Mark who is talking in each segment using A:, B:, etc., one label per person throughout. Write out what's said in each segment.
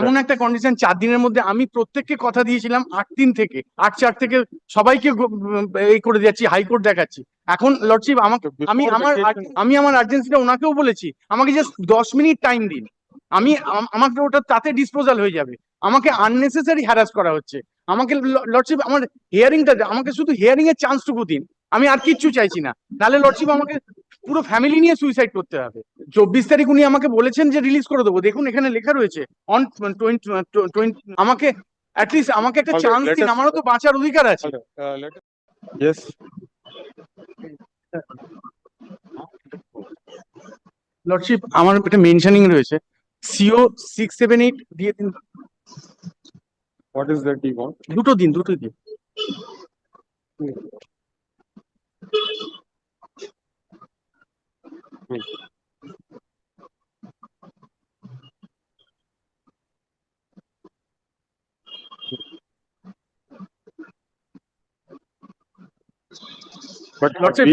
A: এমন একটা কন্ডিশন চার দিনের মধ্যে আমি প্রত্যেককে কথা দিয়েছিলাম আট দিন থেকে আট চার থেকে সবাইকে এই করে যাচ্ছি হাইকোর্ট দেখাচ্ছি। এখন লর্ডশিপ আমাকে আমি আমার আমি আমার আর্জেন্সিটা ওনাকেও বলেছি আমাকে জাস্ট দশ মিনিট টাইম দিন। আমি আমাকে ওটা তাতে ডিসপোজাল হয়ে যাবে। আমাকে আননেসেসারি হ্যারাস করা হচ্ছে। আমাকে লর্ডশিপ আমার হিয়ারিংটা আমাকে শুধু হিয়ারিং এর চান্সটুকু দিন। আমি আর কিচ্ছু চাইছি না। তাহলে লর্ডশিপ আমাকে পুরো ফ্যামিলি নিয়ে সুইসাইড করতে হবে। চব্বিশ তারিখ উনি আমাকে বলেছেন যে রিলিজ করে দেবো। দেখুন এখানে লেখা রয়েছে অন টোয়েন্টি আমাকে অ্যাটলিস্ট আমাকে একটা চান্স দিন আমারও তো বাঁচার অধিকার আছে।
B: Uh, Yes,
A: লর্ডশিপ আমার একটা মেনশনিং রয়েছে। সিও সিক্স সেভেন এইট দিয়ে দিন।
B: What is that you want?
A: দুটো দিন দুটো দিন।
B: But
A: লর্ডশিপ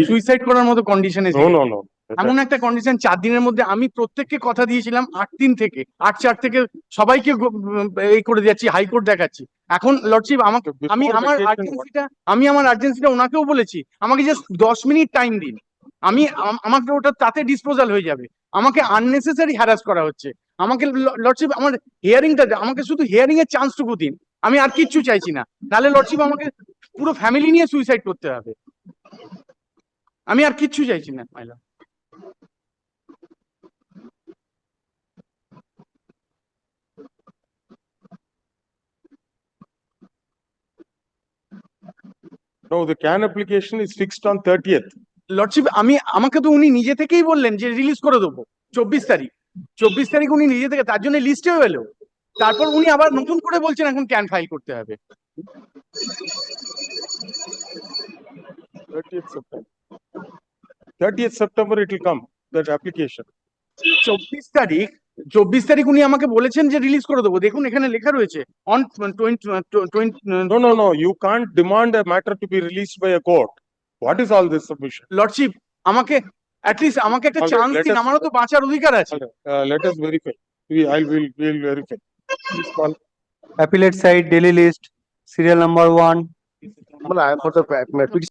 A: সুইসাইড করার মতো কন্ডিশনে. এমন একটা কন্ডিশন চার দিনের মধ্যে আমি প্রত্যেককে কথা দিয়েছিলাম আট দিন থেকে আট চার থেকে সবাইকে এই করে যাচ্ছি হাইকোর্ট দেখাচ্ছি। এখন লর্ডশিপ আমাকে আমি আমার আর্জেন্সিটা আমি আমার আর্জেন্সিটা ওনাকেও বলেছি আমাকে জাস্ট দশ মিনিট টাইম দিন। আমি আমাকে ওটা তাতে ডিসপোজাল হয়ে যাবে। আমাকে আননেসেসারি হ্যারাস করা হচ্ছে। আমাকে লর্ডশিপ আমার হিয়ারিংটা আমাকে শুধু হিয়ারিং এর চান্সটুকু দিন। আমি আর কিচ্ছু চাইছি না। তাহলে লর্ডশিপ আমাকে পুরো ফ্যামিলি নিয়ে সুইসাইড করতে হবে। আমি আর কিচ্ছু চাইছি না my lord
B: No, the can application is fixed on thirtieth.
A: Lordship আমি আমাকে তো উনি নিজে থেকেই বললেন যে রিলিজ করে দেবো চব্বিশ তারিখ। চব্বিশ তারিখ উনি নিজে থেকে তার জন্য লিস্টেও এলো। তারপর উনি আবার নতুন করে বলছেন এখন ক্যান ফাইল করতে হবে।
B: Thirtieth September. It will come, that application.
A: চব্বিশ তারিখ চব্বিশ তারিখ উনি আমাকে বলেছেন যে রিলিজ করে দেবো দেখুন এখানে লেখা রয়েছে on twenty twenty
B: No, no, no, you can't demand a matter to be released by a court. What is all
A: lordship আমাকে অ্যাটলিস্ট আমাকে একটা চান্স দিন আমারও তো বাঁচার অধিকার আছে
B: Uh, let us verify. We, I will, will verify. Please call.
C: appellate side daily list serial